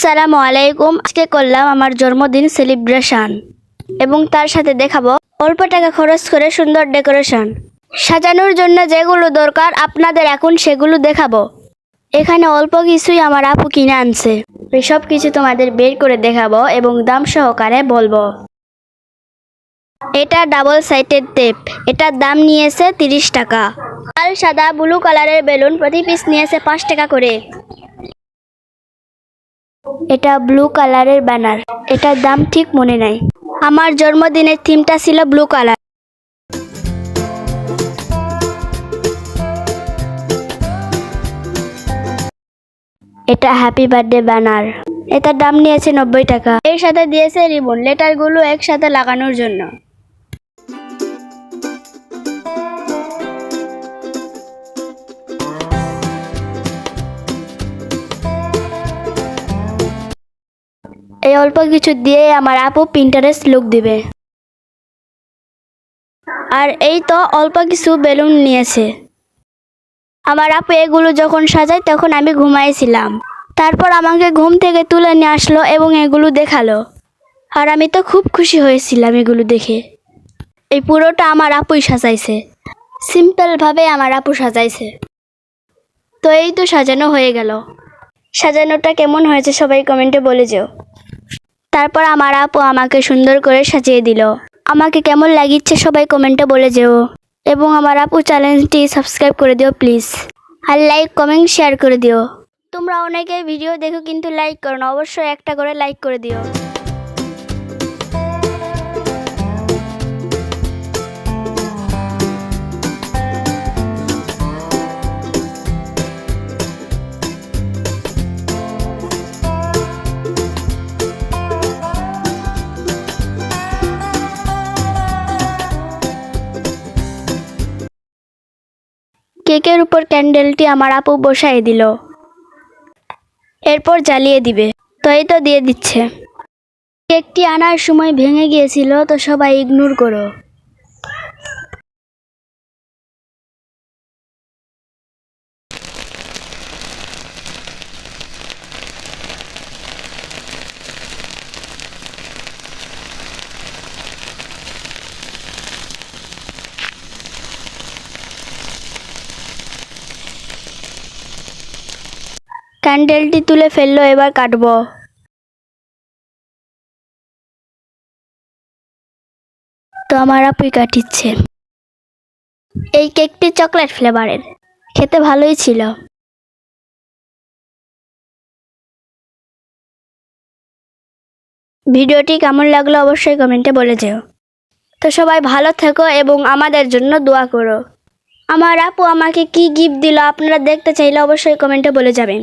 আসসালামু আলাইকুম। আজকে করলাম আমার জন্মদিন সেলিব্রেশন। এবং তার সাথে দেখাবো অল্প টাকা খরচ করে সুন্দর ডেকোরেশন। সাজানোর জন্য যেগুলো দরকার আপনাদের এখন সেগুলো দেখাবো। এখানে অল্প কিছুই আমার আপু কিনে আনছে। সব কিছু তোমাদের বের করে দেখাবো এবং দাম সহকারে বলব। এটা ডাবল সাইটেড টেপ। এটার দাম নিয়েছে তিরিশ টাকা। লাল, সাদা, ব্লু কালারের বেলুন প্রতি পিস নিয়েছে পাঁচ টাকা করে। এটা ব্লু কালারের ব্যানার এটার দাম ঠিক মনে নাই। আমার জন্মদিনের থিমটা ছিল ব্লু কালার এটা হ্যাপি বার্থডে ব্যানার এটার দাম নিয়েছে নব্বই টাকা। এর সাথে দিয়েছে রিবন লেটারগুলো একসাথে লাগানোর জন্য। এই অল্প কিছু দিয়ে আমার আপু প্রিন্টারেস্ট লুক দিবে। আর এই তো অল্প কিছু বেলুন নিয়েছে। আমার আপু এগুলো যখন সাজায় তখন আমি ঘুমাইছিলাম। তারপর আমাকে ঘুম থেকে তুলে নিয়ে আসলো এবং এগুলো দেখাল। আর আমি তো খুব খুশি হয়েছিলাম এগুলো দেখে। এই পুরোটা আমার আপুই সাজাইছে। সিম্পলভাবে আমার আপু সাজাইছে। তো এই তো সাজানো হয়ে গেল। সাজানোটা কেমন হয়েছে সবাই কমেন্টে বলে যেও। তারপর আমার আপু আমাকে সুন্দর করে সাজিয়ে দিল। আমাকে কেমন লাগিচ্ছে সবাই কমেন্টে বলে যেও। এবং আমার আপু চ্যানেলটি সাবস্ক্রাইব করে দিও প্লিজ আর লাইক কমেন্ট শেয়ার করে দিও। তোমরা অনেকে ভিডিও দেখো কিন্তু লাইক করো না, অবশ্যই একটা করে লাইক করে দিও। কেকের উপর ক্যান্ডেলটি আমার আপু বসাই দিল। এরপর জ্বালিয়ে দিবে। তো এই তো দিয়ে দিচ্ছে। কেকটি আনার সময় ভেঙে গিয়েছিল, তো সবাই ইগনোর করো। ক্যান্ডেলটি তুলে ফেলল, এবার কাটবো। তো আমার আপুই কাটিচ্ছে। এই কেকটি চকলেট ফ্লেভারের। খেতে ভালোই ছিল। ভিডিওটি কেমন লাগল অবশ্যই কমেন্টে বলে যেও। তো সবাই ভালো থেকো এবং আমাদের জন্য দোয়া করো। আমার আপু আমাকে কি গিফট দিল আপনারা দেখতে চাইলে অবশ্যই কমেন্টে বলে যাবেন।